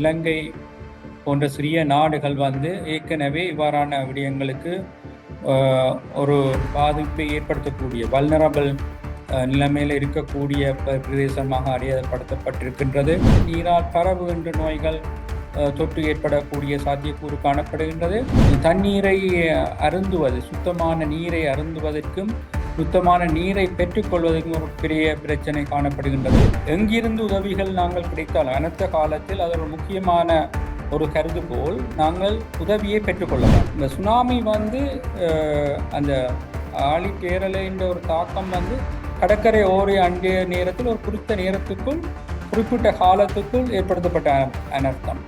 இலங்கை போன்ற சிறிய நாடுகள் வந்து ஏற்கனவே இவ்வாறான விடயங்களுக்கு ஒரு பாதிப்பை ஏற்படுத்தக்கூடிய வல்னரபிள் நிலைமையில் இருக்கக்கூடிய பிரதேசமாக அறியப்படுத்தப்பட்டிருக்கின்றது. நீரால் பரவுகின்ற நோய்கள் தொற்று ஏற்படக்கூடிய சாத்தியக்கூறு காணப்படுகின்றது. தண்ணீரை அருந்துவது சுத்தமான நீரை அருந்துவதற்கும் சுத்தமான நீரை பெற்றுக்கொள்வதற்கும் ஒரு பெரிய பிரச்சனை காணப்படுகின்றது. எங்கிருந்து உதவிகள் நாங்கள் கிடைத்தாலும் அனைத்த காலத்தில் அது ஒரு முக்கியமான ஒரு கருதுகோள் நாங்கள் உதவியை பெற்றுக்கொள்ளலாம். இந்த சுனாமி வந்து அந்த ஆழிப்பேரலைன்ற ஒரு தாக்கம் வந்து கடற்கரை ஓரி அண்டிய நேரத்தில் ஒரு குறித்த நேரத்துக்குள் குறிப்பிட்ட காலத்துக்குள் ஏற்படுத்தப்பட்ட அனர்த்தம்.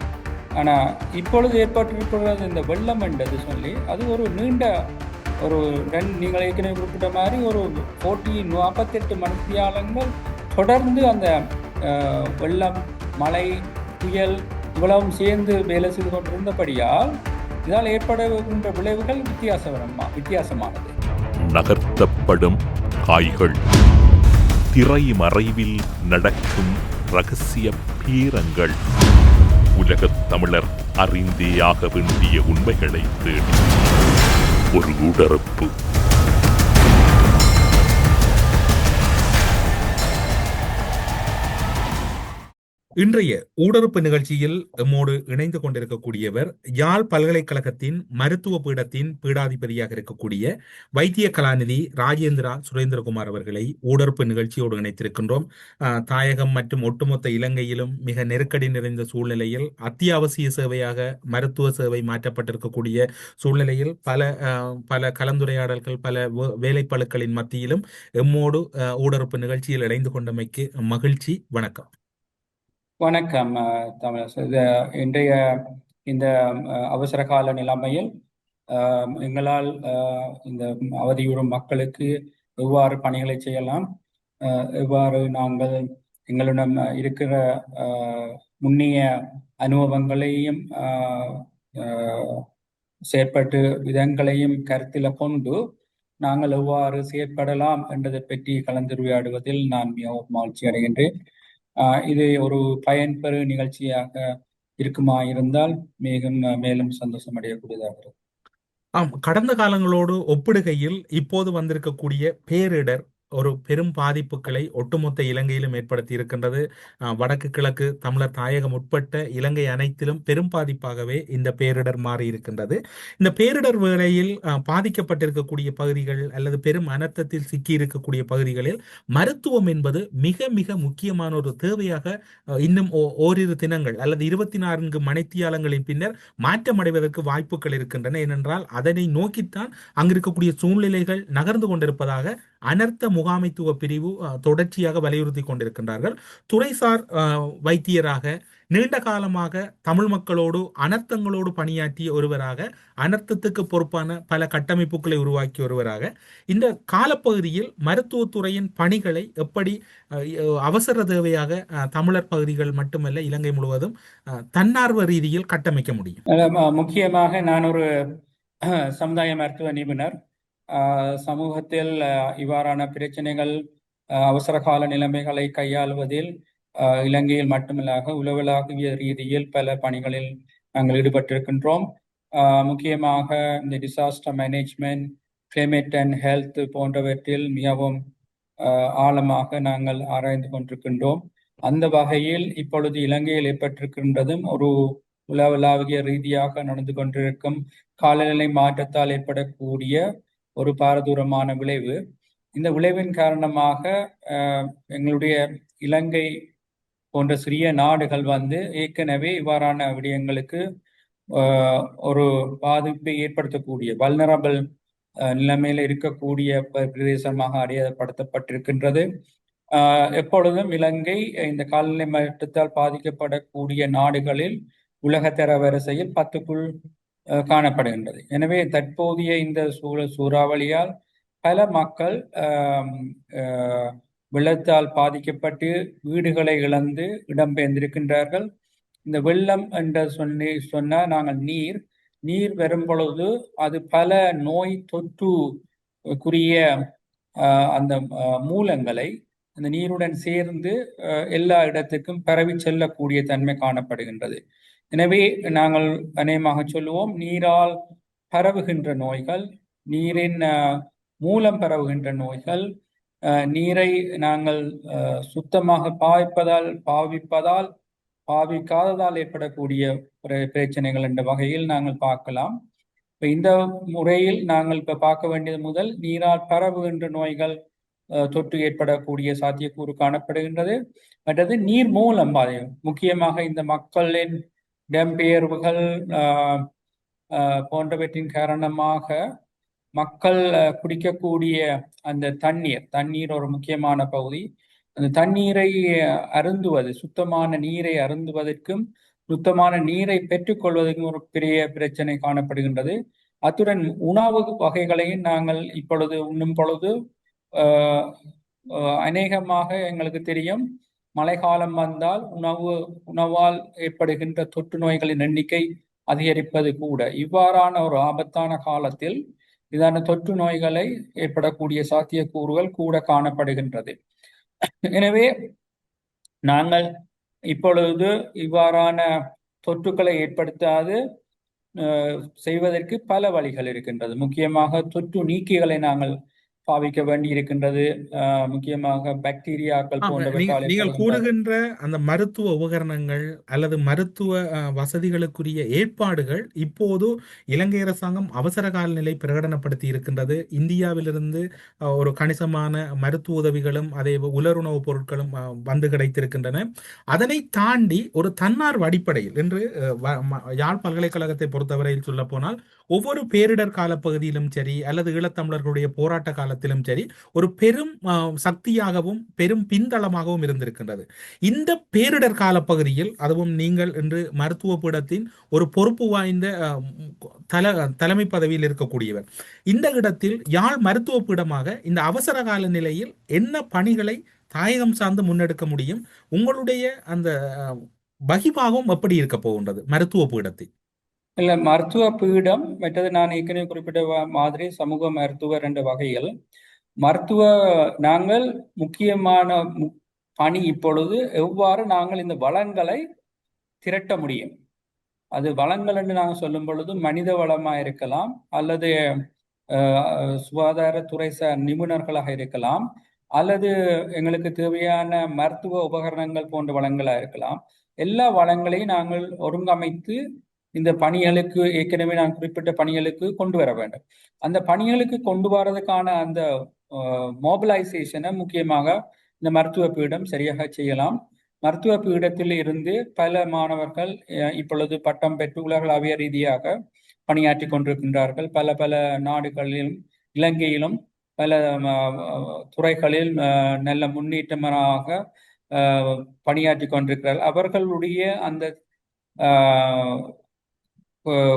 ஆனால் இப்பொழுது ஏற்பட்டிருக்கிறது இந்த வெள்ளம் என்றது சொல்லி அது ஒரு நீண்ட ஒரு ரெண்டு நீங்கள் ஏற்கனவே குறிப்பிட்ட மாதிரி ஒரு போட்டி நாற்பத்தெட்டு மணித்தியாலங்கள் தொடர்ந்து அந்த வெள்ளம் மழை புயல் இவ்வளவும் சேர்ந்து வேலை செய்து கொண்டிருந்தபடியால் இதால் ஏற்படுகின்ற விளைவுகள் வித்தியாசமா வித்தியாசமானது. நகர்த்தப்படும் காய்கள் திரை மறைவில் நடக்கும் ரகசிய பீரங்கள். உலகத் தமிழர் அறிந்தேயாக வேண்டிய உண்மைகளை தேடி. ஒரு உடறப்பு இன்றைய ஊடறுப்பு நிகழ்ச்சியில் எம்மோடு இணைந்து கொண்டிருக்கக்கூடியவர் யாழ் பல்கலைக்கழகத்தின் மருத்துவ பீடத்தின் பீடாதிபதியாக இருக்கக்கூடிய வைத்திய கலாநிதி ராஜேந்திரா சுரேந்திரகுமார் அவர்களை ஊடறுப்பு நிகழ்ச்சியோடு இணைத்திருக்கின்றோம். தாயகம் மற்றும் ஒட்டுமொத்த இலங்கையிலும் மிக நெருக்கடி நிறைந்த சூழ்நிலையில் அத்தியாவசிய சேவையாக மருத்துவ சேவை மாற்றப்பட்டிருக்கக்கூடிய சூழ்நிலையில் பல பல கலந்துரையாடல்கள் பல வே- மத்தியிலும் எம்மோடு ஊடறுப்பு நிகழ்ச்சியில் இணைந்து கொண்டமைக்கு மகிழ்ச்சி வணக்கம். வணக்கம் தமிழ் இது இன்றைய இந்த அவசர கால நிலைமையில் எங்களால் இந்த அவதியுறும் மக்களுக்கு எவ்வாறு பணிகளை செய்யலாம்? அஹ், எவ்வாறு நாங்கள் எங்களிடம் இருக்கிற முன்னிய அனுபவங்களையும் அஹ், செயற்பட்டு விதங்களையும் கருத்தில் கொண்டு நாங்கள் எவ்வாறு செயற்படலாம் என்பதை பற்றி கலந்துரையாடுவதில் நான் மிகவும் மகிழ்ச்சி அடைகின்றேன் இது ஒரு பயன்பெறு நிகழ்ச்சியாக இருக்குமா இருந்தால் மேலும் மேலும் சந்தோஷம் அடையக்கூடியதாக இருக்கும். ஆம் கடந்த காலங்களோடு ஒப்பிடுகையில் இப்போது வந்திருக்கக்கூடிய பேரிடர் ஒரு பெரும் பாதிப்புகளை ஒட்டுமொத்த இலங்கையிலும் ஏற்படுத்தி இருக்கின்றது. வடக்கு கிழக்கு தமிழர் தாயகம் உட்பட்ட இலங்கை அனைத்திலும் பெரும் பாதிப்பாகவே இந்த பேரிடர் மாறி இருக்கின்றது. இந்த பேரிடர் வேளையில் பாதிக்கப்பட்டிருக்கக்கூடிய பகுதிகள் அல்லது பெரும் அனர்த்தத்தில் சிக்கி இருக்கக்கூடிய பகுதிகளில் மருத்துவம் என்பது மிக மிக முக்கியமான ஒரு தேவையாக இன்னும் ஓ- ஓரிரு தினங்கள் அல்லது இருபத்தி நான்கு மணித்தியாலங்களின் பின்னர் மாற்றமடைவதற்கு வாய்ப்புகள் இருக்கின்றன. ஏனென்றால் அதனை நோக்கித்தான் அங்கிருக்கக்கூடிய சூழ்நிலைகள் நகர்ந்து கொண்டிருப்பதாக அனர்த்த முகாமைத்துவ பிரிவு தொடர்ச்சியாக வலியுறுத்தி கொண்டிருக்கின்றார்கள். துறைசார் வைத்தியராக நீண்ட காலமாக தமிழ் மக்களோடு அனர்த்தங்களோடு பணியாற்றிய ஒருவராக அனர்த்தத்துக்கு பொறுப்பான பல கட்டமைப்புகளை உருவாக்கிய ஒருவராக இந்த காலப்பகுதியில் மருத்துவத்துறையின் பணிகளை எப்படி அஹ், அவசர தேவையாக அஹ், தமிழர் பகுதிகள் மட்டுமல்ல இலங்கை முழுவதும் அஹ், தன்னார்வ ரீதியில் கட்டமைக்க முடியும்? முக்கியமாக நான் ஒரு சமுதாய மருத்துவ நிபுணர். சமூகத்தில் இவ்வாறான பிரச்சனைகள் அவசரகால அவசர கால நிலைமைகளை கையாளுவதில் இலங்கையில் மட்டுமில்லாக உலகளாவிய ரீதியில் பல பணிகளில் நாங்கள் ஈடுபட்டிருக்கின்றோம். முக்கியமாக இந்த disaster management climate and health போன்றவற்றில் மிகவும் ஆழமாக நாங்கள் ஆராய்ந்து கொண்டிருக்கின்றோம். அந்த வகையில் இப்பொழுது இலங்கையில் ஏற்பட்டிருக்கின்றதும் ஒரு உலகளாவிய ரீதியாக நடந்து கொண்டிருக்கும் காலநிலை மாற்றத்தால் ஏற்படக்கூடிய ஒரு பாரதூரமான விளைவு. இந்த விளைவின் காரணமாக ஆஹ், எங்களுடைய இலங்கை போன்ற சிறிய நாடுகள் வந்து ஏற்கனவே இவ்வாறான விடயங்களுக்கு ஒரு பாதிப்பை ஏற்படுத்தக்கூடிய வல்னரபிள் நிலைமையில் இருக்கக்கூடிய பிரதேசமாக அடையாளப்படுத்தப்பட்டிருக்கின்றது. எப்பொழுதும் இலங்கை இந்த காலநிலை மாற்றத்தால் பாதிக்கப்படக்கூடிய நாடுகளில் உலக தரவரிசையில் பத்துக்குள் காணப்படுகின்றது. எனவே தற்போதைய இந்த சூழ சூறாவளியால் பல மக்கள் வெள்ளத்தால் பாதிக்கப்பட்டு வீடுகளை இழந்து இடம்பெயர்ந்திருக்கின்றார்கள். இந்த வெள்ளம் என்று சொல்லி சொன்னா நாங்கள் நீர் நீர் வரும் பொழுது அது பல நோய் தொற்றுக்குரிய ஆஹ், அந்த மூலங்களை அந்த நீருடன் சேர்ந்து அஹ், எல்லா இடத்துக்கும் பரவி செல்லக்கூடிய தன்மை காணப்படுகின்றது. எனவே நாங்கள் அநேகமாக சொல்லுவோம் நீரால் பரவுகின்ற நோய்கள் நீரின் மூலம் பரவுகின்ற நோய்கள் அஹ், நீரை நாங்கள் அஹ், சுத்தமாக பாவிப்பதால் பாவிப்பதால் பாவிக்காததால் ஏற்படக்கூடிய ஒரு பிரச்சனைகள் என்ற வகையில் நாங்கள் பார்க்கலாம். இப்போ இந்த முறையில் நாங்கள் இப்போ பார்க்க வேண்டியது முதல் நீரால் பரவுகின்ற நோய்கள் அஹ், தொற்று ஏற்படக்கூடிய சாத்தியக்கூறு காணப்படுகின்றது. மற்றது நீர் மூலம் பாதிக்கும் முக்கியமாக இந்த மக்களின் இடம்பெயர்வுகள் போன்றவற்றின் காரணமாக மக்கள் குடிக்கக்கூடிய அந்த தண்ணீர் தண்ணீர் ஒரு முக்கியமான பகுதி. அந்த தண்ணீரை அருந்துவது சுத்தமான நீரை அருந்துவதற்கும் சுத்தமான நீரை பெற்றுக்கொள்வதற்கும் ஒரு பெரிய பிரச்சனை காணப்படுகின்றது. அத்துடன் உணவு வகைகளையும் நாங்கள் இப்பொழுது உண்ணும் பொழுது அநேகமாக எங்களுக்கு தெரியும். மழைக்காலம் வந்தால் உணவு உணவால் ஏற்படுகின்ற தொற்று நோய்களின் எண்ணிக்கை அதிகரிப்பது கூட. இவ்வாறான ஒரு ஆபத்தான காலத்தில் இதான தொற்று நோய்களை ஏற்படக்கூடிய சாத்தியக்கூறுகள் கூட காணப்படுகின்றது. எனவே நாங்கள் இப்பொழுது இவ்வாறான தொற்றுக்களை ஏற்படுத்தாது அஹ், செய்வதற்கு பல வழிகள் இருக்கின்றது. முக்கியமாக தொற்று நீக்கிகளை நாங்கள் பாவிக்க வேண்டி இருக்கின்றது முக்கியமாக பாக்டீரியாக்கள் போன்றவற்றால் நீங்கள் கூறுகின்ற அந்த மருத்துவ உபகரணங்கள் அல்லது மருத்துவ வசதிகளுக்குரிய ஏற்பாடுகள் இப்போது இலங்கை அரசாங்கம் அவசர கால நிலை பிரகடனப்படுத்தி இருக்கின்றது. இந்தியாவிலிருந்து ஒரு கணிசமான மருத்துவ உதவிகளும் அதே உலருணவுப் பொருட்களும் வந்து கிடைத்திருக்கின்றன. அதனை தாண்டி ஒரு தன்னார்வ அடிப்படையில் என்று யாழ் பல்கலைக்கழகத்தை பொறுத்தவரையில் சொல்ல போனால் ஒவ்வொரு பேரிடர் காலப்பகுதியிலும் சரி அல்லது ஈழத்தமிழர்களுடைய போராட்ட காலத்திலும் சரி ஒரு பெரும் சக்தியாகவும் பெரும் பின்தளமாகவும் இருந்திருக்கின்றது. இந்த பேரிடர் காலப்பகுதியில் அதுவும் நீங்கள் இன்று மருத்துவ பீடத்தின் ஒரு பொறுப்பு வாய்ந்த தல தலைமை பதவியில் இருக்கக்கூடியவர். இந்த இடத்தில் யாழ் மருத்துவ பீடமாக இந்த அவசர கால நிலையில் என்ன பணிகளை தாயகம் சார்ந்து முன்னெடுக்க முடியும்? உங்களுடைய அந்த அஹ், பகிபாகம் எப்படி இருக்க போகின்றது மருத்துவ பீடத்தில்? இல்ல மருத்துவ பீடம் மற்றது நான் ஏற்கனவே குறிப்பிட்ட வ- மாதிரி சமூக மருத்துவர் என்ற வகையில் மருத்துவ நாங்கள் முக்கியமான மு- பணி இப்பொழுது எவ்வாறு நாங்கள் இந்த வளங்களை திரட்ட முடியும்? அது வளங்கள் என்று நாங்கள் சொல்லும் பொழுது மனித வளமா இருக்கலாம் அல்லது சுகாதாரத்துறை சார் நிபுணர்களாக இருக்கலாம் அல்லது எங்களுக்கு தேவையான மருத்துவ உபகரணங்கள் போன்ற வளங்களாக இருக்கலாம். எல்லா வளங்களையும் நாங்கள் ஒருங்கமைத்து இந்த பணிகளுக்கு ஏற்கனவே நான் குறிப்பிட்ட பணிகளுக்கு கொண்டு வர வேண்டும். அந்த பணிகளுக்கு கொண்டு வரதுக்கான அந்த மொபிலைசேஷனை முக்கியமாக இந்த மருத்துவ பீடம் சரியாக செய்யலாம். மருத்துவ பீடத்தில் இருந்து பல மாணவர்கள் இப்பொழுது பட்டம் பெற்று உலகளாவிய ரீதியாக பணியாற்றி கொண்டிருக்கின்றார்கள். பல பல நாடுகளிலும் இலங்கையிலும் பல துறைகளில் நல்ல முன்னேற்றமாக பணியாற்றி கொண்டிருக்கிறார்கள். அவர்களுடைய அந்த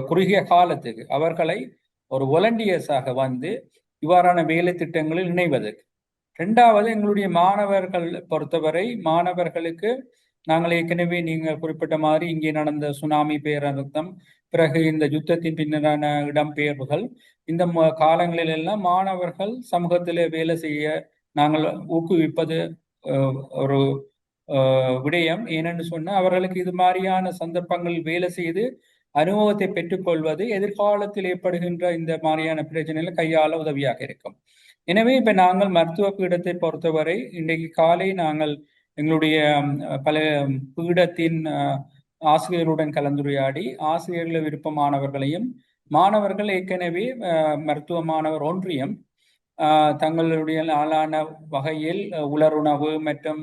குறுகிய காலத்துக்கு அவர்களை ஒரு வாலண்டியர்ஸாக வந்து இவ்வாறான வேலை திட்டங்களில் இணைவதற்கு. ரெண்டாவது எங்களுடைய மாணவர்கள் பொறுத்தவரை மாணவர்களுக்கு நாங்கள் ஏற்கனவே நீங்கள் குறிப்பிட்ட மாதிரி இங்கே நடந்த சுனாமி பேரழுத்தம் பிறகு இந்த யுத்தத்தின் பின்னரான இடம்பெயர்வுகள் இந்த ம- காலங்களில் எல்லாம் மாணவர்கள் சமூகத்திலே வேலை செய்ய நாங்கள் ஊக்குவிப்பது ஒரு விடயம். ஏனென்று சொன்னா அவர்களுக்கு இது மாதிரியான சந்தர்ப்பங்கள் வேலை செய்து அனுபவத்தை பெற்றுக்கொள்வது எதிர்காலத்தில் ஏற்படுகின்ற இந்த மாதிரியான பிரச்சனைகளை கையாள உதவியாக இருக்கும். எனவே இப்ப நாங்கள் மருத்துவ பீடத்தை பொறுத்தவரை இன்றைக்கு காலை நாங்கள் எங்களுடைய பல பீடத்தின் ஆசிரியருடன் ஆசிரியர்களுடன் கலந்துரையாடி ஆசிரியர்கள் விருப்பமானவர்களையும் மாணவர்கள் ஏற்கனவே மருத்துவ மாணவர் ஒன்றியம் தங்களுடைய நாளான வகையில் உலருணவு மற்றும்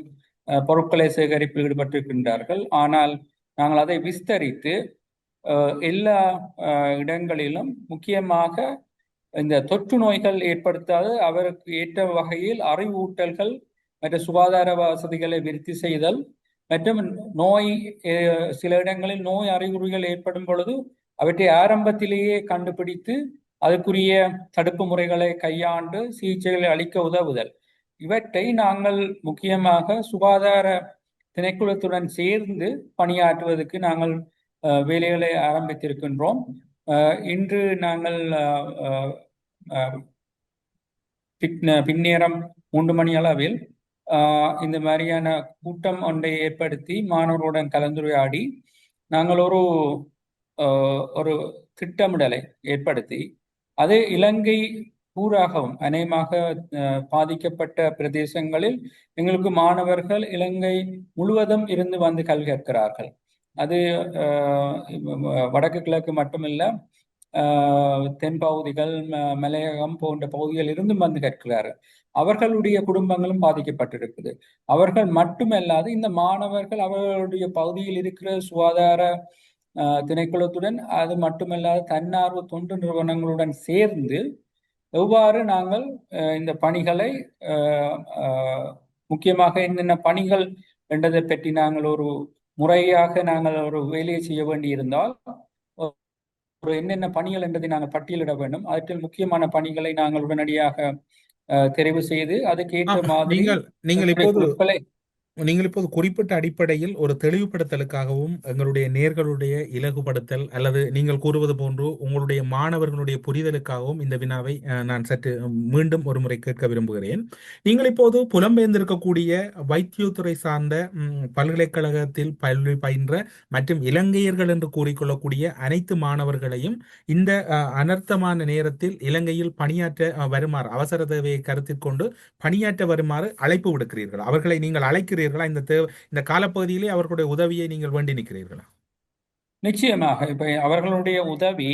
பொருட்களை சேகரிப்பில் ஈடுபட்டிருக்கின்றார்கள். ஆனால் நாங்கள் அதை விஸ்தரித்து எல்லா இடங்களிலும் முக்கியமாக இந்த தொற்று நோய்கள் ஏற்படுத்தாது அவருக்கு ஏற்ற வகையில் அறிவூட்டல்கள் மற்றும் சுகாதார வசதிகளை விருத்தி செய்தல் மற்றும் நோய் சில இடங்களில் நோய் அறிகுறிகள் ஏற்படும் பொழுது அவற்றை ஆரம்பத்திலேயே கண்டுபிடித்து அதற்குரிய தடுப்பு முறைகளை கையாண்டு சிகிச்சைகளை அளிக்க உதவுதல். இவற்றை நாங்கள் முக்கியமாக சுகாதார திணைக்களத்துடன் சேர்ந்து பணியாற்றுவதற்கு நாங்கள் வேலைகளை ஆரம்பித்திருக்கின்றோம். அஹ், இன்று நாங்கள் அஹ், பின்னேரம் மூன்று மணி அளவில் இந்த மாதிரியான கூட்டம் ஒன்றை ஏற்படுத்தி மாணவர்களுடன் கலந்துரையாடி நாங்கள் ஒரு ஒரு திட்டமிடலை ஏற்படுத்தி அது இலங்கை பூராகவும் அநேகமாக பாதிக்கப்பட்ட பிரதேசங்களில் எங்களுக்கு மாணவர்கள் இலங்கை முழுவதும் இருந்து வந்து கல்வி கற்கிறார்கள் அது வடக்கு கிழக்கு மட்டுமில்ல தென் பகுதிகள் ம- மலையகம் போன்ற பகுதிகளில் இருந்து வந்து கற்கிறார்கள் அவர்களுடைய குடும்பங்களும் பாதிக்கப்பட்டிருக்குது. அவர்கள் மட்டுமல்லாது இந்த மாணவர்கள் அவர்களுடைய பகுதியில் இருக்கிற சுகாதார ஆஹ் அது மட்டுமல்லாது தன்னார்வ தொண்டு நிறுவனங்களுடன் சேர்ந்து எவ்வாறு நாங்கள் இந்த பணிகளை ஆஹ் முக்கியமாக என்னென்ன பணிகள் என்றதை பற்றி நாங்கள் ஒரு முறையாக நாங்கள் ஒரு வேலையை செய்ய வேண்டியிருந்தால் ஒரு என்னென்ன பணிகள் என்பதை நாங்கள் பட்டியலிட வேண்டும். அவற்றில் முக்கியமான பணிகளை நாங்கள் உடனடியாக தெரிவு செய்து அதுக்கு ஏற்ற ஆம், மாதிரி நீங்கள் இப்போது நீங்கள் இப்போது குறிப்பிட்ட அடிப்படையில் ஒரு தெளிவுபடுத்தலுக்காகவும் எங்களுடைய நேர்களுடைய இலகுபடுத்தல் அல்லது நீங்கள் கூறுவது போன்று உங்களுடைய மாணவர்களுடைய புரிதலுக்காகவும் இந்த வினாவை நான் சற்று மீண்டும் ஒரு முறை கேட்க விரும்புகிறேன். நீங்கள் இப்போது புலம்பெயர்ந்திருக்கக்கூடிய வைத்தியத்துறை சார்ந்த பல்கலைக்கழகத்தில் பல்வி பயின்ற மற்றும் இலங்கையர்கள் என்று கூறிக்கொள்ளக்கூடிய அனைத்து மாணவர்களையும் இந்த அனர்த்தமான நேரத்தில் இலங்கையில் பணியாற்ற வருமாறு அவசர தேவையை கருத்தில் கொண்டு பணியாற்ற வருமாறு அழைப்பு விடுக்கிறீர்கள். அவர்களை நீங்கள் அழைக்கிறீர்கள்? இந்த தேவை இந்த காலப்பகுதியிலே அவர்களுடைய உதவியை நீங்கள் வேண்டி நிற்கிறீர்களா? நிச்சயமாக. இப்ப அவர்களுடைய உதவி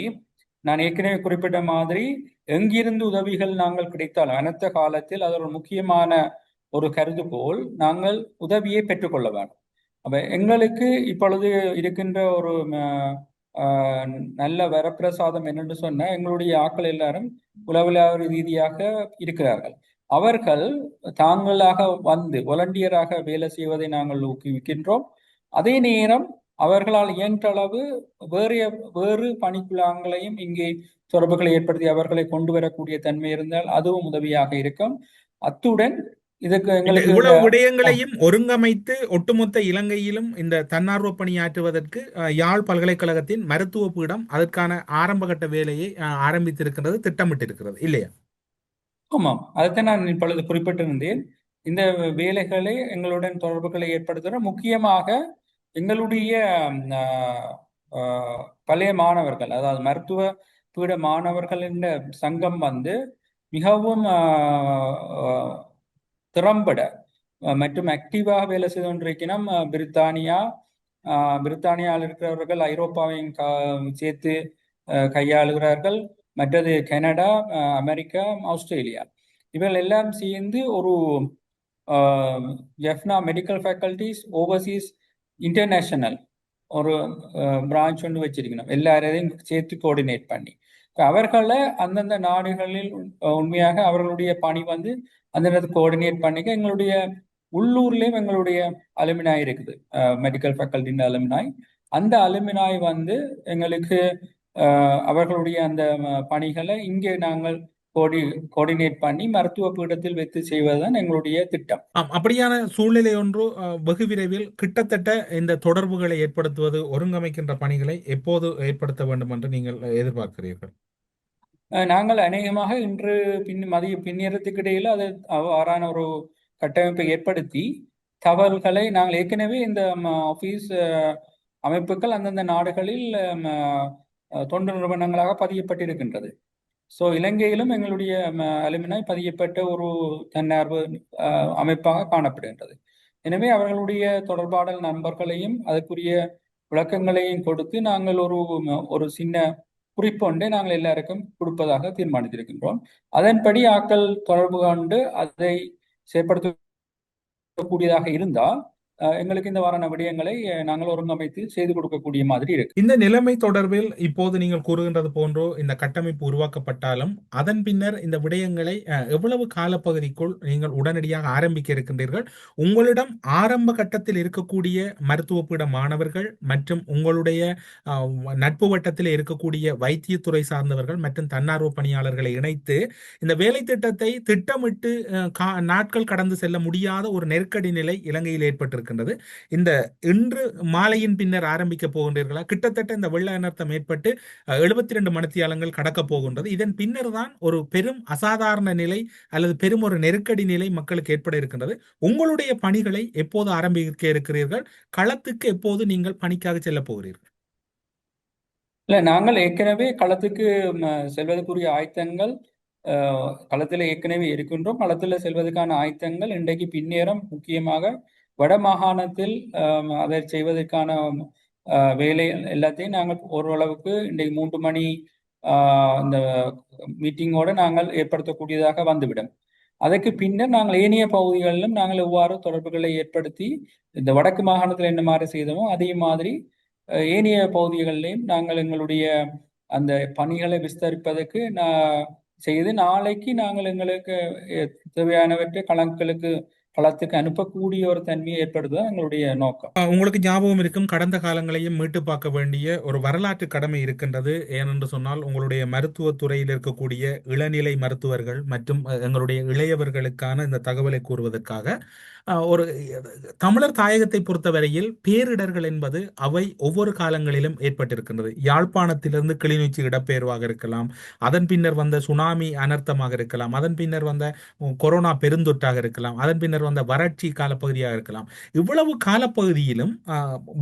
நான் ஏற்கனவே குறிப்பிட்ட மாதிரி எங்கிருந்து உதவிகள் நாங்கள் கிடைத்தாலும் அனைத்த காலத்தில் அது ஒரு முக்கியமான ஒரு கருதுகோள். நாங்கள் உதவியை பெற்றுக்கொள்ள வேண்டும். அப்ப எங்களுக்கு இப்பொழுது இருக்கின்ற ஒரு ஆஹ், நல்ல வரப்பிரசாதம் என்னென்று சொன்ன எங்களுடைய ஆட்கள் எல்லாரும் உளவியல் ரீதியாக இருக்கிறார்கள். அவர்கள் தாங்களாக வந்து வாலண்டியராக வேலை செய்வதை நாங்கள் ஊக்குவிக்கின்றோம் அதே நேரம் அவர்களால் இயன்ற அளவு வேறு வேறு பணிக்குழாங்களையும் இங்கே தொடர்புகளை ஏற்படுத்தி அவர்களை கொண்டு வரக்கூடிய தன்மை இருந்தால் அதுவும் உதவியாக இருக்கும். அத்துடன் இதுக்கு எங்களுக்கு இவ்வளவு விடயங்களையும் ஒருங்கமைத்து ஒட்டுமொத்த இலங்கையிலும் இந்த தன்னார்வ பணியாற்றுவதற்கு யாழ் பல்கலைக்கழகத்தின் மருத்துவ பீடம் அதற்கான ஆரம்பகட்ட வேலையை ஆரம்பித்திருக்கிறது திட்டமிட்டிருக்கிறது இல்லையா? ஆமாம். அதைத்தான் நான் இப்பொழுது குறிப்பிட்டிருந்தேன். இந்த வேலைகளை எங்களுடன் தொடர்புகளை ஏற்படுத்துகிற முக்கியமாக எங்களுடைய பழைய மாணவர்கள் அதாவது மருத்துவ பீட மாணவர்களின் சங்கம் வந்து மிகவும் திறம்பட மற்றும் ஆக்டிவாக வேலை செய்து கொண்டிருக்கணும் பிரித்தானியா பிரித்தானியாவில் இருக்கிறவர்கள் ஐரோப்பாவையும் கா- சேர்த்து கையாளுகிறார்கள். மற்றது கனடா அமெரிக்கா ஆஸ்திரேலியா. இவர்கள் எல்லாம் சேர்ந்து ஒரு Jaffna medical faculties overseas international ஒரு பிரான்ச் ஒன்று வச்சிருக்கணும். எல்லாரையும் சேர்த்து கோஆர்டினேட் பண்ணி. அவர்களை அந்தந்த நாடுகளில் உண்மையாக அவர்களுடைய பணி வந்து அந்த கோஆர்டினேட் பண்ணிக்க எங்களுடைய உள்ளூர்லேயும் எங்களுடைய அலுமினாய் இருக்குது. மெடிக்கல் ஃபேக்கல்டின் அலுமினாய் அந்த அலுமினாய் வந்து எங்களுக்கு அவர்களுடைய அந்த பணிகளை இங்கே நாங்கள் கோடி கோஆர்டினேட் பண்ணி மருத்துவ பீடத்தில் வைத்து செய்வதுதான் எங்களுடைய திட்டம். அப்படியான சூழ்நிலை ஒன்று வெகு விரைவில் கிட்டத்தட்ட இந்த தொடர்புகளை ஏற்படுத்துவது ஒருங்கமைக்கின்ற பணிகளை எப்போது ஏற்படுத்த வேண்டும் என்று நீங்கள் எதிர்பார்க்கிறீர்கள்? நாங்கள் அநேகமாக இன்று பின் மதிய பின்னிரத்துக்கு இடையில் அது அவ்வாறான ஒரு கட்டமைப்பை ஏற்படுத்தி தகவல்களை நாங்கள் ஏற்கனவே இந்த ஆஃபீஸ் அமைப்புகள் அந்தந்த நாடுகளில் தொண்டு நிறுவனங்களாக பதியப்பட்டிருக்கின்றது. ஸோ இலங்கையிலும் எங்களுடைய அலுமினாய் பதியப்பட்ட ஒரு தன்னார்வ அஹ், அமைப்பாக காணப்படுகின்றது. எனவே அவர்களுடைய தொடர்பாடல் நண்பர்களையும் அதற்குரிய விளக்கங்களையும் கொடுத்து நாங்கள் ஒரு ஒரு சின்ன குறிப்பொன்றை நாங்கள் எல்லாருக்கும் கொடுப்பதாக தீர்மானித்திருக்கின்றோம். அதன்படி ஆட்கள் தொடர்பு கொண்டு அதை செயற்படுத்தக்கூடியதாக இருந்தால் எங்களுக்கு இந்த வாரான விடயங்களை நாங்கள் ஒருங்கமைத்து செய்து கொடுக்கக்கூடிய மாதிரி இருக்கு. இந்த நிலைமை தொடர்பில் இப்போது நீங்கள் கூறுகின்றது போன்றோ இந்த கட்டமைப்பு உருவாக்கப்பட்டாலும் அதன் பின்னர் இந்த விடயங்களை எவ்வளவு காலப்பகுதிக்குள் நீங்கள் உடனடியாக ஆரம்பிக்க இருக்கின்றீர்கள்? உங்களிடம் ஆரம்ப கட்டத்தில் இருக்கக்கூடிய மருத்துவ பீட மாணவர்கள் மற்றும் உங்களுடைய நட்பு வட்டத்தில் இருக்கக்கூடிய வைத்தியத்துறை சார்ந்தவர்கள் மற்றும் தன்னார்வ பணியாளர்களை இணைத்து இந்த வேலை திட்டத்தை திட்டமிட்டு கா- நாட்கள் கடந்து செல்ல முடியாத ஒரு நெருக்கடி நிலை இலங்கையில் ஏற்பட்டிருக்கு. இருக்கின்றது இந்த இன்று மாலையின் பின்னர் ஆரம்பிக்க போகின்றீர்களா? கிட்டத்தட்ட இந்த வெள்ள அனர்த்தம் ஏற்பட்டு எழுபத்தி ரெண்டு மணித்தியாலங்கள் கடக்க போகின்றது. இதன் பின்னர் தான் ஒரு பெரும் அசாதாரண நிலை அல்லது பெரும் ஒரு நெருக்கடி நிலை மக்களுக்கு ஏற்பட இருக்கின்றது. உங்களுடைய பணிகளை எப்போது ஆரம்பிக்க இருக்கிறீர்கள்? களத்துக்கு எப்போது நீங்கள் பணிக்காக செல்ல போகிறீர்கள்? இல்ல நாங்கள் ஏற்கனவே களத்துக்கு செல்வதற்குரிய ஆயத்தங்கள் களத்தில் ஏற்கனவே இருக்கின்றோம். களத்தில் செல்வதற்கான ஆயத்தங்கள் இன்றைக்கு பின்னேறம். முக்கியமாக வட மாகாணத்தில் அதை செய்வதற்கான வேலை எல்லாத்தையும் நாங்கள் ஓரளவுக்கு இன்றைக்கு மூன்று மணி இந்த மீட்டிங்கோட நாங்கள் ஏற்படுத்தக்கூடியதாக வந்துவிடும். அதற்கு பின்னர் நாங்கள் ஏனைய பகுதிகளிலும் நாங்கள் எவ்வாறு தொடர்புகளை ஏற்படுத்தி இந்த வடக்கு மாகாணத்தில் என்ன மாதிரி செய்தோமோ அதே மாதிரி ஏனைய பகுதிகளிலையும் நாங்கள் எங்களுடைய அந்த பணிகளை விஸ்தரிப்பதற்கு நான் செய்து நாளைக்கு நாங்கள் எங்களுக்கு தேவையானவற்றை களங்களுக்கு களத்துக்கு அனுப்பக்கூடிய ஒரு தன்மையை ஏற்படுத்துவது எங்களுடைய நோக்கம்? உங்களுக்கு ஞாபகம் இருக்கும் கடந்த காலங்களையும் மீட்டு பார்க்க வேண்டிய ஒரு வரலாற்று கடமை இருக்கின்றது. ஏனென்று சொன்னால் உங்களுடைய மருத்துவத்துறையில் இருக்கக்கூடிய இளநிலை மருத்துவர்கள் மற்றும் எங்களுடைய இளையவர்களுக்கான இந்த தகவலை கூறுவதற்காக ஒரு தமிழர் தாயகத்தை பொறுத்தவரையில் பேரிடர்கள் என்பது அவை ஒவ்வொரு காலங்களிலும் ஏற்பட்டிருக்கின்றது. யாழ்ப்பாணத்திலிருந்து கிளிநொச்சி இடப்பெயர்வாக இருக்கலாம் அதன் பின்னர் வந்த சுனாமி அனர்த்தமாக இருக்கலாம் அதன் பின்னர் வந்த கொரோனா பெருந்தொற்றாக இருக்கலாம் அதன் பின்னர் வந்த வறட்சி காலப்பகுதியாக இருக்கலாம். இவ்வளவு காலப்பகுதியிலும்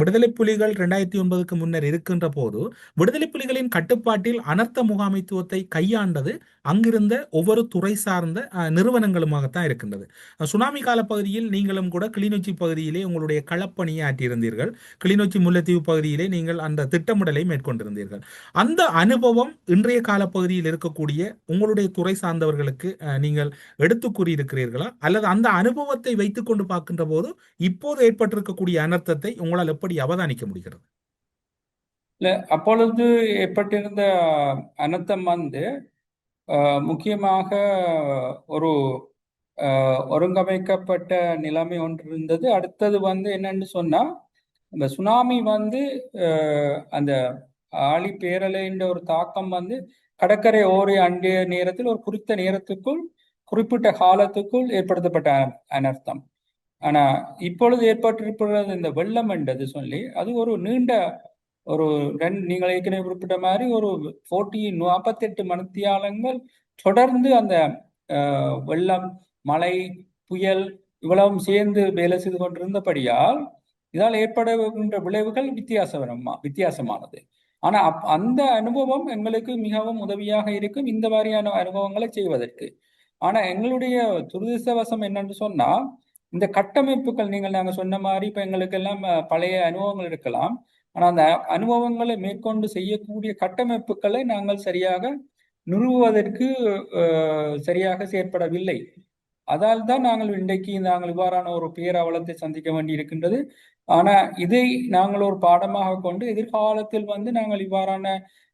விடுதலை புலிகள் ரெண்டாயிரத்தி ஒன்பதுக்கு முன்னர் இருக்கின்ற போது விடுதலை புலிகளின் கட்டுப்பாட்டில் அனர்த்த முகாமைத்துவத்தை கையாண்டது அங்கிருந்த ஒவ்வொரு துறை சார்ந்த நிறுவனங்களுமாகத்தான் இருக்கின்றது. சுனாமி காலப்பகுதியில் நீங்களும் கூட கிளிநொச்சி பகுதியிலே உங்களுடைய களப்பணியை ஆற்றியிருந்தீர்கள். கிளிநொச்சி முல்லைத்தீவு பகுதியிலே நீங்கள் அந்த திட்டமிடலை மேற்கொண்டிருந்தீர்கள். அந்த அனுபவம் இன்றைய காலப்பகுதியில் இருக்கக்கூடிய உங்களுடைய துறை சார்ந்தவர்களுக்கு நீங்கள் எடுத்து கூறியிருக்கிறீர்களா? அல்லது அந்த அனுபவத்தை வைத்துக்கொண்டு பார்க்கின்ற போது இப்போது ஏற்பட்டிருக்கக்கூடிய அனர்த்தத்தை உங்களால் எப்படி அவதானிக்க முடிகிறது? இல்ல அப்பொழுது ஏற்பட்டிருந்த அனர்த்தம் வந்து முக்கியமாக ஒரு அஹ், ஒருங்கமைக்கப்பட்ட நிலைமை ஒன்று இருந்தது. அடுத்தது வந்து என்னன்னு சொன்னா இந்த சுனாமி வந்து அந்த ஆழி பேரலைன்ற ஒரு தாக்கம் வந்து கடற்கரை ஓரி அண்டிய நேரத்தில் ஒரு குறித்த நேரத்துக்குள் குறிப்பிட்ட காலத்துக்குள் ஏற்படுத்தப்பட்ட அனர்த்தம். ஆனா இப்பொழுது ஏற்பட்டிருப்பது இந்த வெள்ளம் என்றது சொல்லி அது ஒரு நீண்ட ஒரு ரெண்டு நீங்கள் ஏற்கனவே குறிப்பிட்ட மாதிரி ஒரு போட்டி நாற்பத்தெட்டு மணித்தியாலங்கள் தொடர்ந்து அந்த வெள்ளம் மழை புயல் இவ்வளவும் சேர்ந்து வேலை செய்து கொண்டிருந்தபடியால் இதால் ஏற்படுகின்ற விளைவுகள் வித்தியாசமா வித்தியாசமானது. ஆனா அப்- அந்த அனுபவம் எங்களுக்கு மிகவும் உதவியாக இருக்கும். இந்த மாதிரியான அனுபவங்களை செய்வதற்கு. ஆனா எங்களுடைய துரதிர்ஷ்டவசம் என்னன்னு சொன்னா இந்த கட்டமைப்புகள் நீங்கள் நாங்க சொன்ன மாதிரி இப்ப எங்களுக்கு எல்லாம் பழைய அனுபவங்கள் இருக்கலாம். ஆனா அந்த அனுபவங்களை மேற்கொண்டு செய்யக்கூடிய கட்டமைப்புகளை நாங்கள் சரியாக நிறுவுவதற்கு சரியாக செயற்படவில்லை. அதால் தான் நாங்கள் இன்றைக்கு நாங்கள் இவ்வாறான ஒரு பேரவலத்தை சந்திக்க வேண்டி இருக்கின்றது ஆனா இதை நாங்கள் ஒரு பாடமாக கொண்டு எதிர்காலத்தில் வந்து நாங்கள் இவ்வாறான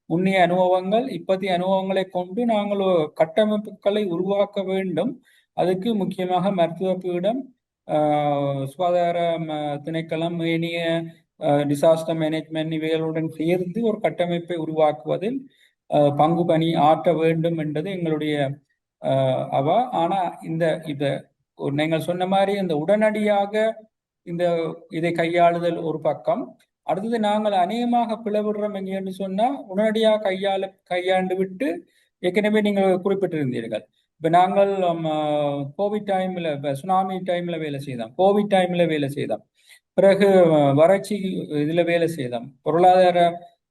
உன்னிய அனுபவங்கள் இப்பத்திய அனுபவங்களை கொண்டு நாங்கள் கட்டமைப்புகளை உருவாக்க வேண்டும். அதுக்கு முக்கியமாக மருத்துவ பீடம் சுகாதார ம- திணைக்களம் ஏனைய டிசாஸ்டர் மேனேஜ்மெண்ட் இவைகளுடன் சேர்ந்து ஒரு கட்டமைப்பை உருவாக்குவதில் பங்கு பணி ஆற்ற வேண்டும் என்பது எங்களுடைய ஆஹ், அவ. ஆனா இந்த இத நீங்கள் சொன்ன மாதிரி இந்த உடனடியாக இந்த இதை கையாளுதல் ஒரு பக்கம். அடுத்தது நாங்கள் அநேகமாக பிளவிடுறோம் எங்கன்னு சொன்னா உடனடியாக கையாள கையாண்டு விட்டு ஏற்கனவே நீங்கள் குறிப்பிட்டிருந்தீர்கள். இப்ப நாங்கள் கோவிட் டைம்ல சுனாமி டைம்ல வேலை செய்தோம். கோவிட் டைம்ல வேலை செய்தோம். பிறகு வறட்சி இதுல வேலை செய்தோம். பொருளாதார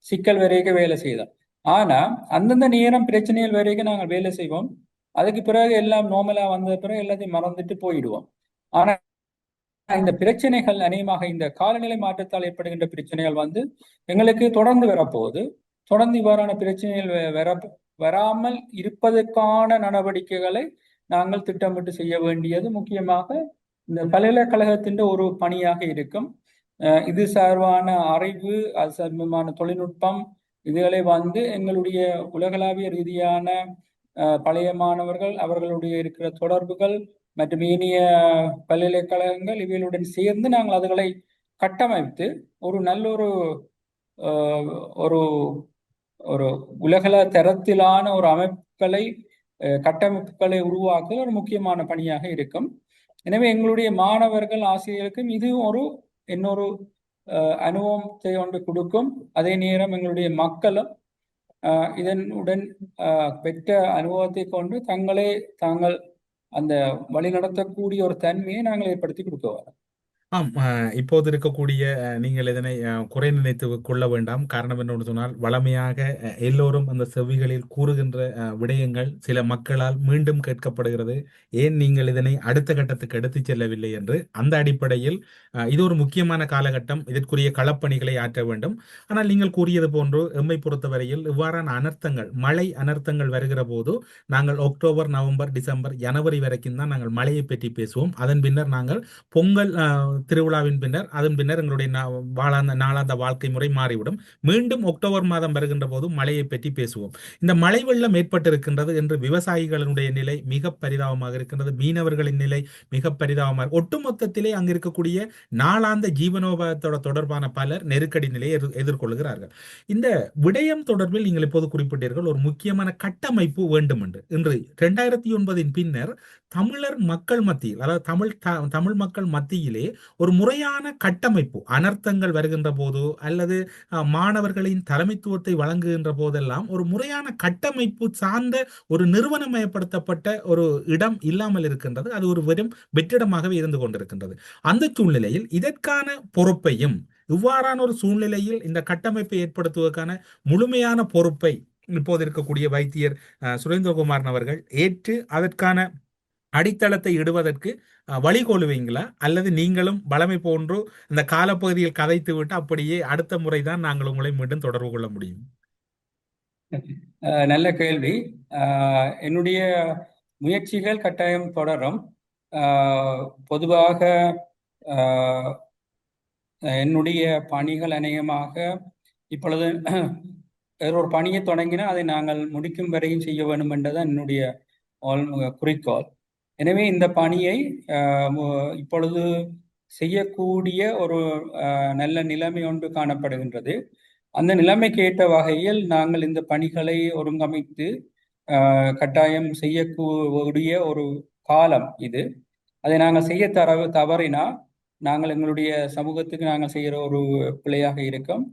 சிக்கல் வரைக்கும் வேலை செய்தோம். ஆனா அந்தந்த நேரம் பிரச்சனைகள் வரைக்கும் நாங்கள் வேலை செய்வோம். அதுக்கு பிறகு எல்லாம் நோமலாக வந்த பிறகு எல்லாத்தையும் மறந்துட்டு போயிடுவோம். ஆனா இந்த பிரச்சனைகள் அநேகமாக இந்த காலநிலை மாற்றத்தால் ஏற்படுகின்ற பிரச்சனைகள் வந்து எங்களுக்கு தொடர்ந்து வரப்போகுது. தொடர்ந்து இவ்வாறான பிரச்சனைகள் வர வராமல் இருப்பதற்கான நடவடிக்கைகளை நாங்கள் திட்டமிட்டு செய்ய வேண்டியது முக்கியமாக இந்த பல்கலைக்கழகத்தின் ஒரு பணியாக இருக்கும். இது சார்பான அறிவு அது சார்பமான தொழில்நுட்பம் இதுகளை வந்து எங்களுடைய உலகளாவிய ரீதியான பழைய மாணவர்கள் அவர்களுடைய இருக்கிற தொடர்புகள் மற்றும் இனிய பல்கலைக்கழகங்கள் இவைகளுடன் சேர்ந்து நாங்கள் அதுகளை கட்டமைத்து ஒரு நல்ல ஒரு ஒரு ஒரு உலகள தரத்திலான ஒரு அமைப்புகளை கட்டமைப்புகளை உருவாக்க ஒரு முக்கியமான பணியாக இருக்கும். எனவே எங்களுடைய மாணவர்கள் ஆசிரியர்களுக்கும் இது ஒரு இன்னொரு அனுபவத்தை ஒன்று கொடுக்கும். அதே நேரம் எங்களுடைய மக்களும் இதனுடன் பெற்ற அனுபவத்தை கொண்டு தங்களே தாங்கள் அந்த வழிநடத்தக்கூடிய ஒரு தன்மையை நாங்கள் ஏற்படுத்தி கொடுக்க வரோம். ஆம் இப்போது இருக்கக்கூடிய நீங்கள் இதனை குறை நினைத்து கொள்ள வேண்டாம். காரணம் என்னவென்று சொன்னால் வளமையாக எல்லோரும் அந்த செவிகளில் கூறுகின்ற விடயங்கள் சில மக்களால் மீண்டும் கேட்கப்படுகிறது. ஏன் நீங்கள் இதனை அடுத்த கட்டத்துக்கு எடுத்துச் செல்லவில்லை என்று? அந்த அடிப்படையில் இது ஒரு முக்கியமான காலகட்டம். இதற்குரிய களப்பணிகளை ஆற்ற வேண்டும். ஆனால் நீங்கள் கூறியது போன்று எம்மை பொறுத்தவரையில் இவ்வாறான அனர்த்தங்கள் மழை அனர்த்தங்கள் வருகிற போது நாங்கள் அக்டோபர் நவம்பர் டிசம்பர் ஜனவரி வரைக்கும் தான் நாங்கள் மழையை பற்றி பேசுவோம். அதன் பின்னர் நாங்கள் பொங்கல் திருவிழாவின் பின்னர் அதன் பின்னர் எங்களுடைய நா- வாழாந்த நாளாந்த வாழ்க்கை முறை மாறிவிடும். மீண்டும் அக்டோபர் மாதம் வருகின்ற போது மழையை பற்றி பேசுவோம். இந்த மழை வெள்ளம் ஏற்பட்டிருக்கின்றது என்று விவசாயிகளுடைய நிலை மிக பரிதாபமாக இருக்கின்றது. மீனவர்களின் நிலை மிக பரிதாபமாக ஒட்டுமொத்தத்திலே அங்கு இருக்கக்கூடிய நாளாந்த ஜீவனோபாயத்தோட தொடர்பான பலர் நெருக்கடி நிலையை எதிர்- எதிர்கொள்கிறார்கள் இந்த விடயம் தொடர்பில் நீங்கள் இப்போது குறிப்பிட்டீர்கள் ஒரு முக்கியமான கட்டமைப்பு வேண்டும் என்று இன்று இரண்டாயிரத்தி ஒன்பதின் பின்னர் தமிழர் மக்கள் மத்தியில் அதாவது தமிழ் த- தமிழ் மக்கள் மத்தியிலே ஒரு முறையான கட்டமைப்பு அனர்த்தங்கள் வருகின்ற போதோ அல்லது மாணவர்களின் தலைமைத்துவத்தை வழங்குகின்ற போதெல்லாம் ஒரு முறையான கட்டமைப்பு சார்ந்த ஒரு நிறுவனமயப்படுத்தப்பட்ட ஒரு இடம் இல்லாமல் இருக்கின்றது. அது ஒரு வெறும் வெற்றிடமாகவே இருந்து கொண்டிருக்கின்றது. அந்த சூழ்நிலையில் இதற்கான பொறுப்பையும் இவ்வாறான ஒரு சூழ்நிலையில் இந்த கட்டமைப்பை ஏற்படுத்துவதற்கான முழுமையான பொறுப்பை இப்போது இருக்கக்கூடிய வைத்தியர் அஹ், சுரேந்திரகுமாரன் அவர்கள் ஏற்று அதற்கான அடித்தளத்தை இடுவதற்கு வழி வழிகோலுவீங்களா அல்லது நீங்களும் பழமை போன்று இந்த காலப்பகுதியில் கதைத்து விட்டு அப்படியே அடுத்த முறைதான் நாங்கள் உங்களை மீண்டும் தொடர்பு கொள்ள முடியும்? நல்ல கேள்வி. என்னுடைய முயற்சிகள் கட்டாயம் தொடரும். பொதுவாக என்னுடைய பணிகள் அநேகமாக இப்பொழுது வேற ஒரு பணியை தொடங்கினா அதை நாங்கள் முடிக்கும் வரையும் செய்ய வேண்டும் என்றதான் என்னுடைய குறிக்கோள். எனவே இந்த பணியை மு- இப்பொழுது செய்யக்கூடிய ஒரு நல்ல நிலைமை ஒன்று காணப்படுகின்றது. அந்த நிலைமைக்கு ஏற்ற வகையில் நாங்கள் இந்த பணிகளை ஒருங்கமைத்து கட்டாயம் செய்யக்கூடிய ஒரு காலம் இது. அதை நாங்கள் செய்ய தர தவறினா நாங்கள் எங்களுடைய சமூகத்துக்கு நாங்கள் செய்கிற ஒரு பிழையாக இருக்கும்.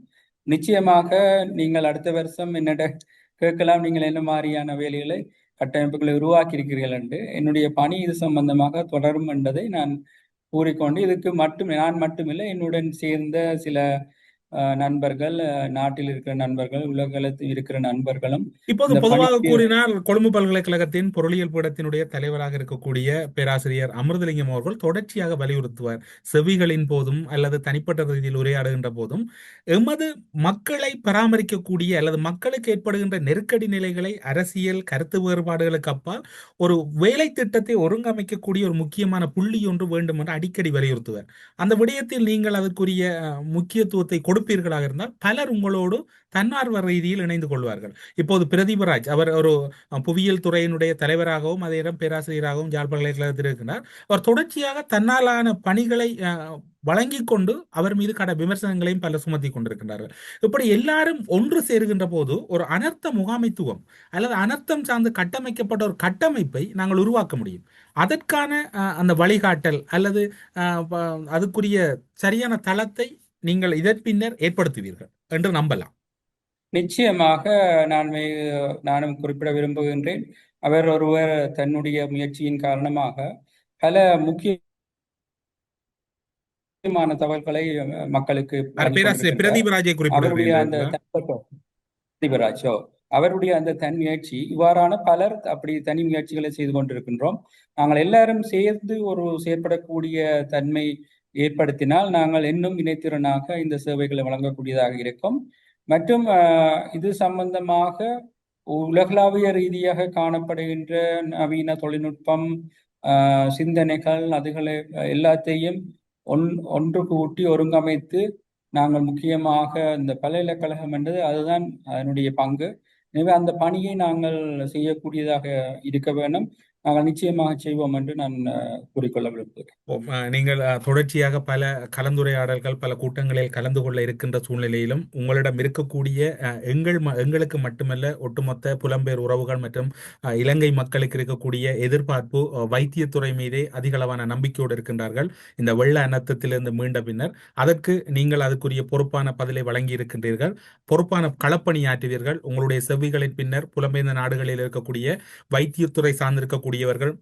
நிச்சயமாக நீங்கள் அடுத்த வருஷம் என்னிட கேட்கலாம் நீங்கள் என்ன மாதிரியான வேலைகளை கட்டமைப்புகளை உருவாக்கி இருக்கிறீர்கள் என்று என்னுடைய பணி இது சம்பந்தமாக தொடரும் என்பதை நான் கூறிக்கொண்டு இதுக்கு மட்டும் நான் மட்டுமில்லை என்னுடன் சேர்ந்த சில நண்பர்கள் நாட்டில் இருக்கிற நண்பர்கள் உலகளத்தில் இருக்கிற நண்பர்களும் இப்போது பொதுவாக கூறினால் கொழும்பு பல்கலைக்கழகத்தின் பொருளியல் பீடத்தினுடைய தலைவராக இருக்கக்கூடிய பேராசிரியர் அமிர்தலிங்கம் அவர்கள் தொடர்ச்சியாக வலியுறுத்துவார். செவிகளின் போதும் அல்லது தனிப்பட்ட ரீதியில் உரையாடுகின்ற போதும் எமது மக்களை பராமரிக்கக்கூடிய அல்லது மக்களுக்கு ஏற்படுகின்ற நெருக்கடி நிலைகளை அரசியல் கருத்து வேறுபாடுகளுக்கு அப்பால் ஒரு வேலை திட்டத்தை ஒருங்கமைக்கக்கூடிய ஒரு முக்கியமான புள்ளி ஒன்று வேண்டும் என்று அடிக்கடி வலியுறுத்துவார். அந்த விடயத்தில் நீங்கள் அதற்குரிய முக்கியத்துவத்தை கொடுப்பீர்களாக இருந்தால் பலர் உங்களோடு தன்னார்வ ரீதியில் இணைந்து கொள்வார்கள். இப்போது பிரதீபராஜ் அவர் ஒரு புவியியல் துறையினுடைய தலைவராகவும் அதே நேரம் பேராசிரியராகவும் யாழ் பல்கலைக்கழகத்தில் இருக்கிறார். அவர் தொடர்ச்சியாக தன்னாலான பணிகளை வழங்கி கொண்டு அவர் மீது கட விமர்சனங்களையும் பல சுமத்தி கொண்டிருக்கின்றார்கள். இப்படி எல்லாரும் ஒன்று சேருகின்ற போது ஒரு அனர்த்த முகாமைத்துவம் அல்லது அனர்த்தம் சார்ந்து கட்டமைக்கப்பட்ட ஒரு கட்டமைப்பை நாங்கள் உருவாக்க முடியும். அதற்கான அந்த வழிகாட்டல் அல்லது அதுக்குரிய சரியான தளத்தை நீங்கள் இதன் பின்னர் ஏற்படுத்துவீர்கள் என்று நம்பலாம். நிச்சயமாக நான் நானும் குறிப்பிட விரும்புகின்றேன். அவர் ஒருவர் தன்னுடைய முயற்சியின் காரணமாக பல முக்கியமான தகவல்களை மக்களுக்கு பிரதீபராஜை அவருடைய அந்த குறிப்பிடுகிறீர்களா தனிப்பட்ட திபராஜோ அவருடைய அந்த தன் முயற்சி இவ்வாறான பலர் அப்படி தனி முயற்சிகளை செய்து கொண்டிருக்கின்றோம். நாங்கள் எல்லாரும் சேர்ந்து ஒரு செயற்படக்கூடிய தன்மை ஏற்படுத்தினால் நாங்கள் இன்னும் இணைத்திறனாக இந்த சேவைகளை வழங்கக்கூடியதாக இருக்கும். மற்றும் இது சம்பந்தமாக உலகளாவிய ரீதியாக காணப்படுகின்ற நவீன தொழில்நுட்பம் சிந்தனைகள் அதுகளை எல்லாத்தையும் ஒன் ஒன்று கூட்டி ஒருங்கமைத்து நாங்கள் முக்கியமாக இந்த பல்கலைக்கழகம் என்பது அதுதான் அதனுடைய பங்கு. எனவே அந்த பணியை நாங்கள் செய்யக்கூடியதாக இருக்க வேண்டும். நாங்கள் நிச்சயமாக செய்வோம் என்று நான் கூறிக்கொள்ள விரும்புகிறேன். நீங்கள் தொடர்ச்சியாக பல கலந்துரையாடல்கள் பல கூட்டங்களில் கலந்து கொள்ள இருக்கின்ற சூழ்நிலையிலும் உங்களிடம் இருக்கக்கூடிய எங்கள் எங்களுக்கு மட்டுமல்ல ஒட்டுமொத்த புலம்பெயர் உறவுகள் மற்றும் இலங்கை மக்களுக்கு இருக்கக்கூடிய எதிர்பார்ப்பு வைத்தியத்துறை மீதே அதிகளவான நம்பிக்கையோடு இருக்கின்றார்கள். இந்த வெள்ள அனர்த்தத்திலிருந்து மீண்ட பின்னர் அதற்கு நீங்கள் அதுக்குரிய பொறுப்பான பதிலை வழங்கி இருக்கின்றீர்கள். பொறுப்பான களப்பணியாற்றுவீர்கள் உங்களுடைய செவ்விகளின் பின்னர் புலம்பெயர்ந்த நாடுகளில் இருக்கக்கூடிய வைத்தியத்துறை சார்ந்திருக்கக்கூடிய சார்ந்திருக்கக்கூடியவர்கள்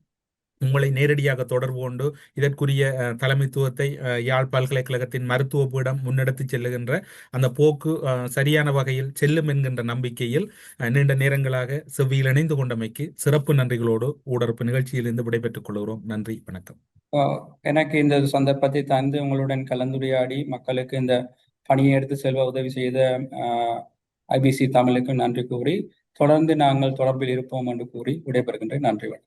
உங்களை நேரடியாக தொடர்பு கொண்டு இதற்குரிய தலைமைத்துவத்தை யாழ் பல்கலைக்கழகத்தின் மருத்துவ பீடம் முன்னெடுத்து செல்லுகின்ற அந்த போக்கு சரியான வகையில் செல்லும் என்கின்ற நம்பிக்கையில் நீண்ட நேரங்களாக செவ்வியில் இணைந்து கொண்டமைக்கு சிறப்பு நன்றிகளோடு ஊடறுப்பு நிகழ்ச்சியிலிருந்து விடைபெற்றுக் கொள்கிறோம். நன்றி வணக்கம். எனக்கு இந்த சந்தர்ப்பத்தை தந்து உங்களுடன் கலந்துரையாடி மக்களுக்கு இந்த பணியை எடுத்து செல்வ உதவி செய்த ஐபிசி தமிழுக்கு நன்றி கூறி தொடர்ந்து நாங்கள் தொடர்பில் இருப்போம் என்று கூறி விடைபெறுகின்றேன். நன்றி வணக்கம்.